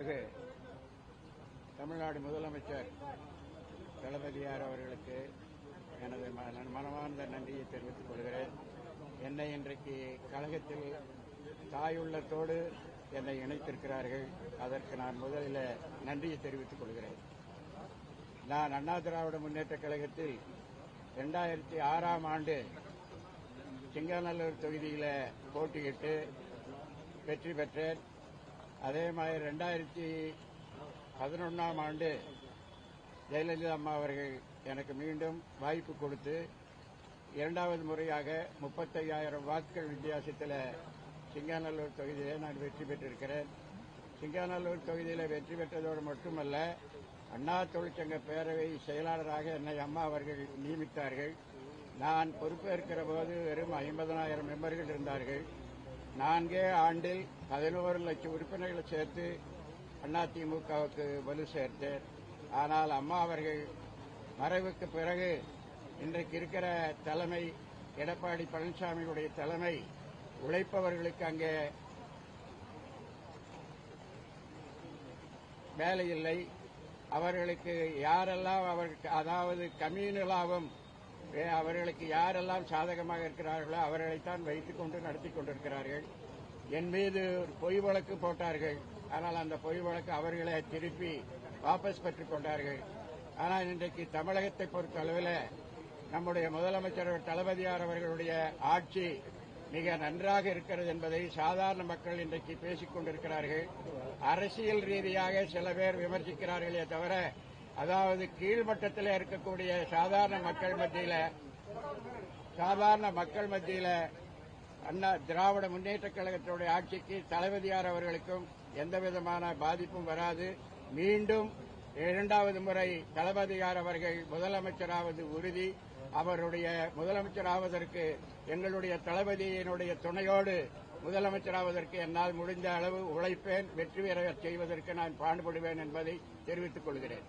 பிறகு தமிழ்நாடு முதலமைச்சர் தளபதியார் அவர்களுக்கு எனது மனமார்ந்த நன்றியை தெரிவித்துக் கொள்கிறேன். என்னை இன்றைக்கு கழகத்தில் தாயுள்ளத்தோடு என்னை இணைத்திருக்கிறார்கள். அதற்கு நான் முதலில் நன்றியை தெரிவித்துக் கொள்கிறேன். நான் அண்ணா திராவிட முன்னேற்ற கழகத்தில் இரண்டாயிரத்தி ஆறாம் ஆண்டு சிங்கநல்லூர் தொகுதியில் போட்டியிட்டு வெற்றி பெற்றேன். அதே மாதிரி ரெண்டாயிரத்தி பதினொன்றாம் ஆண்டு ஜெயலலிதா அம்மா அவர்கள் எனக்கு மீண்டும் வாய்ப்பு கொடுத்து இரண்டாவது முறையாக முப்பத்தையாயிரம் வாக்குகள் வித்தியாசத்தில் சிங்காநல்லூர் தொகுதியிலே நான் வெற்றி பெற்றிருக்கிறேன். சிங்காநல்லூர் தொகுதியில் வெற்றி பெற்றதோடு மட்டுமல்ல அண்ணா தொழிற்சங்க பேரவை செயலாளராக என்னை அம்மா அவர்கள் நியமித்தார்கள். நான் பொறுப்பேற்கிற போது வெறும் ஐம்பதனாயிரம் மெம்பர்கள் இருந்தார்கள். நான்கே ஆண்டில் பதினோரு லட்சம் உறுப்பினர்களை சேர்த்து அதிமுகவுக்கு வலு சேர்த்தேன். ஆனால் அம்மா அவர்கள் மறைவுக்கு பிறகு இன்றைக்கு இருக்கிற தலைமை எடப்பாடி பழனிசாமியுடைய தலைமை உழைப்பவர்களுக்கு அங்கே வேலை இல்லை அவர்களுக்கு யாரெல்லாம் அவர்களுக்கு அதாவது கம்யூனலாகவும் அவர்களுக்கு யாரெல்லாம் சாதகமாக இருக்கிறார்களோ அவர்களைத்தான் வைத்துக் கொண்டு நடத்தி கொண்டிருக்கிறார்கள். என் மீது ஒரு பொய் வழக்கு போட்டார்கள். ஆனால் அந்த பொய் வழக்கு அவர்களே திருப்பி வாபஸ் பெற்றுக் கொண்டார்கள். ஆனால் இன்றைக்கு தமிழகத்தை பொறுத்த அளவில் நம்முடைய முதலமைச்சர் தளபதியார் அவர்களுடைய ஆட்சி மிக நன்றாக இருக்கிறது என்பதை சாதாரண மக்கள் இன்றைக்கு பேசிக் கொண்டிருக்கிறார்கள். அரசியல் ரீதியாக சில பேர் விமர்சிக்கிறார்களே தவிர அதாவது கீழ்மட்டத்தில் இருக்கக்கூடிய சாதாரண மக்கள் மத்தியில் சாதாரண மக்கள் மத்தியில் அண்ணா திராவிட முன்னேற்றக் கழகத்தினுடைய ஆட்சிக்கு தளபதியார் அவர்களுக்கும் எந்த விதமான பாதிப்பும் வராது. மீண்டும் இரண்டாவது முறை தளபதியார் அவர்கள் முதலமைச்சராவது உறுதி. அவருடைய முதலமைச்சராவதற்கு எங்களுடைய தளபதியினுடைய துணையோடு முதலமைச்சராவதற்கு என்னால் முடிந்த அளவு உழைப்பேன் வெற்றி பெற செய்வதற்கு நான் பாடுபடுவேன் என்பதை தெரிவித்துக் கொள்கிறேன்.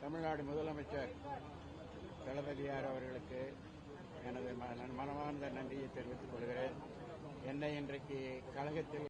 தமிழ்நாடு முதலமைச்சர் தளபதியார் அவர்களுக்கு எனது மனமார்ந்த நன்றியை தெரிவித்துக் கொள்கிறேன். என்னை இன்றைக்கு கழகத்தில்